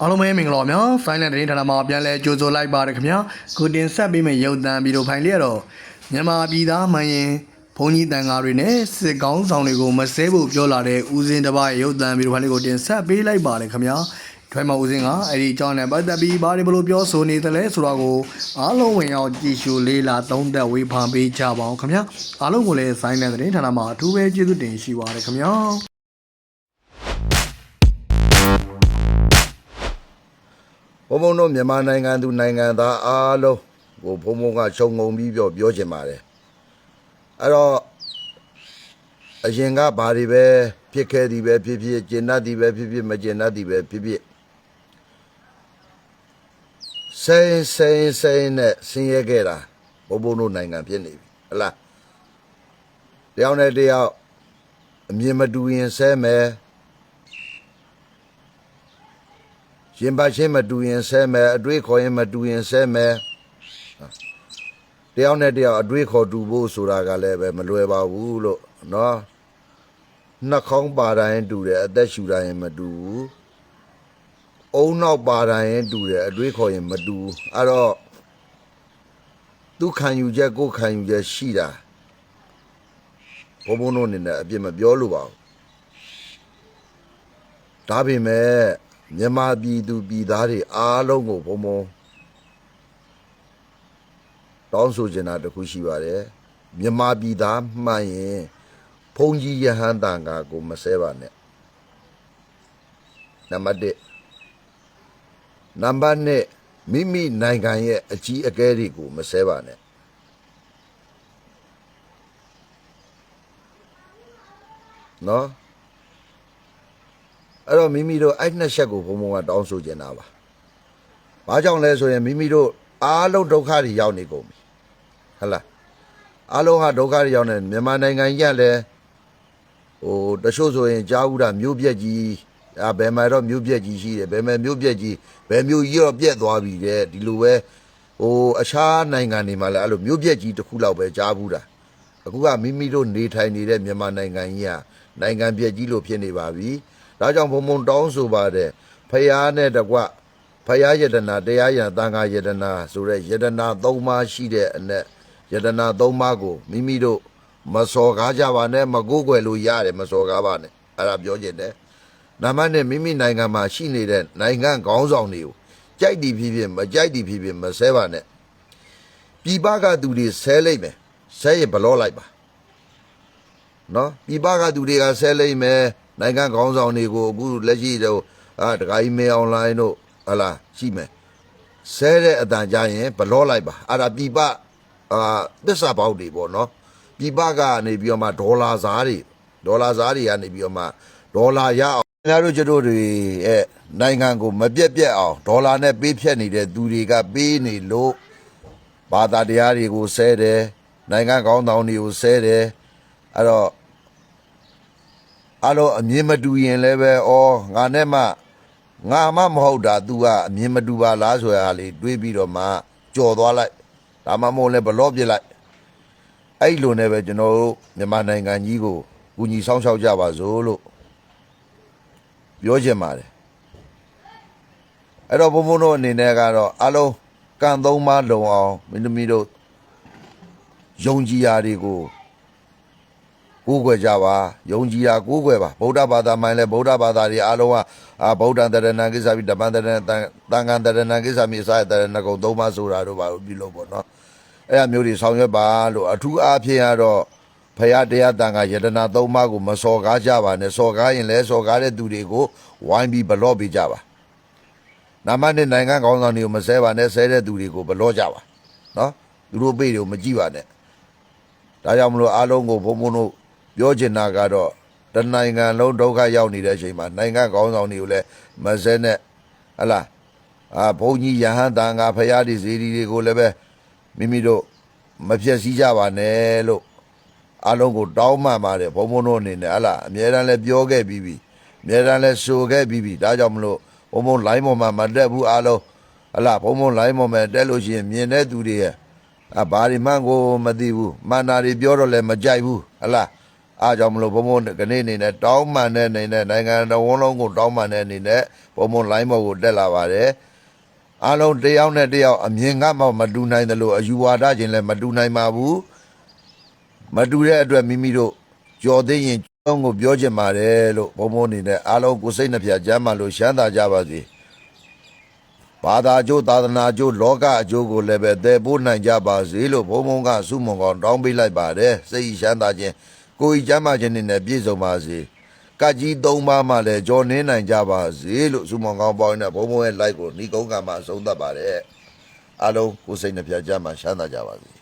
အားလုံးပဲမင်္ဂလာပါများဆိုင်းလန်သတင်းဌာနမှာပြန်လည်ကြိုဆိုလိုက်ပါရခင်ဗျာခုတင်ဆက်ပေးမယ့်ရုပ်သံဗီဒီယိုဖိုင်လေးကတော့မြန်မာပြည်သားမှန်ရင်ဘုန်းကြီးတန်ဃာတွေနဲ့စစ်ကောင်းဆောင်တွေကိုမဆဲဖို့ပြောလာတဲ့ဦးစင်းတစ်ပါးရဲ့ရုပ်သံဗီဒီယိုဖိုင်လေးကိုတင်ဆက်ပေးလိုက်ပါရခင်ဗျာထွေးမဦးစင်းကအဲ့ဒီအကြောင်းနဲ့ပတ်သက်ပြီးဘာတွေဘလို့ပြောဆိုနေသလဲဆိုတော့ကိုအားလုံးဝင်ရောက်ကြည့်ရှုလေးလာသုံးသက်ဝေဖန်ပေးကြပါအောင်ခင်ဗျာအားလုံးကိုလည်းဆိုင်းလန်သတင်းဌာနမှာအထူးပဲကျေးဇူးတင်ရှိပါရခင်ဗျာ ဘုံဘုံတို့မြန်မာနိုင်ငံသူနိုင်ငံသားအားလုံးကိုဘုံဘုံကခြုံငုံပြီးပြောပြောချင်ပါတယ်အဲ့တော့အရင်ကဘာတွေပဲဖြစ်ခဲ့သည်ပဲဖြစ်ဖြစ်ကျင်납သည်ပဲဖြစ်ဖြစ်မကျင်납သည်ပဲဖြစ်ဖြစ်စိန်စိန်စိန်နဲ့ဆင်းရဲခဲ့တာဘုံဘုံတို့နိုင်ငံဖြစ်နေပြီဟတ်လားတယောက်နဲ့တယောက်အမြင်မတူရင်ဆဲမယ် ရင်ပါချင်းမတူရင်ဆဲမယ်အတွေးခေါ်ရင်မတူရင်ဆဲမယ်တယောက်နဲ့တယောက်အတွေးခေါ်တူဖို့ဆိုတာကလည်းပဲမလွယ်ပါဘူးလို့နော်နှာခေါင်းပါတိုင်းတူတယ်အသက်ရှူတိုင်းမတူဘူးအုံနောက်ပါတိုင်းတူတယ်အတွေးခေါ်ရင်မတူဘူးအဲ့တော့သူခံယူချက်ကိုယ်ခံယူချက်ရှိတာဘုံဘုံတို့အနေနဲ့အပြစ်မပြောလို့ပါဘူးဒါပေမဲ့ မြန်မာပြည်သူပြည်သားတွေအားလုံးကိုဘုံဘုံတောင်းဆိုချင်တာတစ်ခုရှိပါတယ်မြန်မာပြည်သားမှန်ရင်ဘုံကြီးယဟန်တန်ကာကိုမဆဲပါနဲ့နံပါတ်1နံပါတ်2မိမိနိုင်ငံရဲ့အကြီးအကဲတွေကိုမဆဲပါနဲ့နော် အဲ့တော့မိမိတို့အဲ့နှစ်ချက်ကိုဘုံဘုံကတောင်းဆိုကျင်တာပါ။ဘာကြောင့်လဲဆိုရင်မိမိတို့အားလုံးဒုက္ခတွေရောက်နေကုန်ပြီ။ဟုတ်လား။အားလုံးဟာဒုက္ခတွေရောက်နေမြန်မာနိုင်ငံကြီးကလည်းဟိုတချို့ဆိုရင်ကြားဦးတာမြို့ပြက်ကြီးအာဘယ်မှာတော့မြို့ပြက်ကြီးရှိတယ်ဘယ်မှာမြို့ပြက်ကြီးဘယ်မြို့ကြီးတော့ပြက်သွားပြီတဲ့ဒီလိုပဲဟိုအခြားနိုင်ငံတွေမှာလည်းအဲ့လိုမြို့ပြက်ကြီးတစ်ခုလောက်ပဲကြားဘူးတာအခုကမိမိတို့နေထိုင်နေတဲ့မြန်မာနိုင်ငံကြီးကနိုင်ငံပြက်ကြီးလို့ဖြစ်နေပါပြီ ဒါကြောင့်ဘုံဘုံတောင်းဆိုပါတယ်ဖယားနဲ့တကွဖယားယတနာတရားယတသံဃာယတနာဆိုတဲ့ယတနာ၃ပါးရှိတဲ့အ내ယတနာ၃ပါးကိုမိမိတို့မစော်ကားကြပါနဲ့မကိုးကွယ်လို့ရတယ်မစော်ကားပါနဲ့အဲ့ဒါပြောချင်တယ်နံပါတ်နဲ့မိမိနိုင်ငံမှာရှိနေတဲ့နိုင်ငံခေါင်းဆောင်တွေကိုကြိုက်သည်ဖြစ်ဖြစ်မကြိုက်သည်ဖြစ်ဖြစ်မဆဲပါနဲ့ပြည်ပကသူတွေဆဲလိုက်မယ်ဆဲရင်ဘလော့လိုက်ပါနော်ပြည်ပကသူတွေကဆဲလိုက်မယ် နိုင်ငံခေါင်းဆောင်တွေကိုအခုလက်ရှိတော့အာတခါကြီးမေအွန်လိုင်းတို့ဟလာရှိမယ်ဆဲတဲ့အတန်ကြရင်ဘလော့လိုက်ပါအဲ့ဒါပြည်ပအာသစ္စာပေါက်တွေပေါ့နော်ပြည်ပကနေပြီးတော့မှဒေါ်လာစားတွေဒေါ်လာစားတွေကနေပြီးတော့မှဒေါ်လာရအောင်ခင်ဗျားတို့ကျတို့တွေရဲ့နိုင်ငံကိုမပြက်ပြက်အောင်ဒေါ်လာနဲ့ပေးဖြတ်နေတဲ့သူတွေကပေးနေလို့ဘာသာတရားတွေကိုဆဲတယ်နိုင်ငံကောင်းတောင်တွေကိုဆဲတယ်အဲ့တော့ အလိုအမြင်မတူရင်လည်းပဲဩငါနဲ့မှငါမှမဟုတ်တာ तू ကအမြင်မတူပါလားဆိုရလေတွေးပြီးတော့မှကြော်သွားလိုက်ဒါမှမဟုတ်လည်းဘလော့ပြစ်လိုက်အဲ့လိုနဲ့ပဲကျွန်တော်တို့မြန်မာနိုင်ငံကြီးကိုကူညီဆောင်ရှောက်ကြပါစို့လို့ပြောချင်ပါတယ်အဲ့တော့ဘုံဘုံတို့အနေနဲ့ကတော့အလုံးကံသုံးပါလုံအောင်မင်းသမီးတို့ယုံကြည်ရာတွေကို ကိုးကွယ်ကြပါယုံကြည်ရာကိုးကွယ်ပါဗုဒ္ဓဘာသာမှန်လဲဗုဒ္ဓဘာသာတွေအလုံးကအာဗုဒ္ဓံတရဏံကိစ္စပြီးဓမ္မံတရဏံတန်ခါတရဏံကိစ္စမိစာတရဏကုံသုံးပါဆိုတာတို့ပါလို့ပြုလို့ပေါ့နော်အဲ့အမျိုးတွေဆောင်ရွက်ပါလို့အထူးအားဖြင့်ကတော့ဖရာတရားတန်ခါယတနာသုံးပါးကိုမစော်ကားကြပါနဲ့စော်ကားရင်လည်းစော်ကားတဲ့သူတွေကိုဝိုင်းပြီးဘလော့ပေးကြပါနာမနဲ့နိုင်ငံကောင်းဆောင်တွေကိုမဆဲပါနဲ့ဆဲတဲ့သူတွေကိုဘလော့ကြပါနော်သူတို့ပေးတွေကိုမကြည့်ပါနဲ့ဒါကြောင့်မလို့အားလုံးကိုဘုံဘုံတို့ ပြောချင်တာကတော့တနိုင်ငံလုံးဒုက္ခရောက်နေတဲ့အချိန်မှာနိုင်ငံကောင်းဆောင်တွေကိုလည်းမဆဲနဲ့ဟတ်လားအာဘုန်းကြီးယဟန်တန်ကဖရာဒီဇီဒီတွေကိုလည်းပဲမိမိတို့မဖြည့်စည်းကြပါနဲ့လို့အလုံးကိုတောင်းမှန်ပါတယ်ဘုံဘုံတို့အနေနဲ့ဟလာအများတန်းလဲပြောခဲ့ပြီးပြီအများတန်းလဲဆိုခဲ့ပြီးပြီဒါကြောင့်မလို့ဘုံဘုံလိုင်းပေါ်မှာမတက်ဘူးအလုံးဟလာဘုံဘုံလိုင်းပေါ်မှာတက်လို့ရှိရင်မြင်တဲ့သူတွေရဲ့အဘာဒီမှန်းကိုမသိဘူးမန္နာတွေပြောတော့လဲမကြိုက်ဘူးဟလာ အားကြောင့်မလို့ဘုံဘုံကနေ့အနေနဲ့တောင်းမှန်တဲ့အနေနဲ့နိုင်ငံတော်ဝန်လုံးကိုတောင်းမှန်တဲ့အနေနဲ့ဘုံဘုံလိုင်းဘော်ကိုတက်လာပါတယ်အားလုံးတစ်ယောက်နဲ့တစ်ယောက်အမြင်ကမှမတူနိုင်တယ်လို့အယူဝါဒချင်းလည်းမတူနိုင်ပါဘူးမတူတဲ့အတွက်မိမိတို့ကြော်သိရင်ကျောင်းကိုပြောချင်ပါတယ်လို့ဘုံဘုံအနေနဲ့အားလုံးကိုယ်စိတ်နှပြကြမ်းမှလို့ရှမ်းသာကြပါစေဘာသာအကျိုးသာသနာအကျိုးလောကအကျိုးကိုလည်းပဲသယ်ပိုးနိုင်ကြပါစေလို့ဘုံဘုံကဆုမွန်ကောင်တောင်းပေးလိုက်ပါတယ်စိတ်ရှမ်းသာခြင်း ကိုယ်ဤကျမ်းမာခြင်းနဲ့ပြည့်စုံပါစေကကြီးသုံးပါးမှလည်းကြော်နှင်းနိုင်ကြပါစေလို့ဆုမွန်ကောင်ပေါင်းနဲ့ဘုံဘုံရဲ့ like ကိုဏီကုန်းကမှအဆုံးသတ်ပါတယ်အားလုံးကိုယ်စိတ်နှပြကြမ်းမှရှမ်းသာကြပါစေ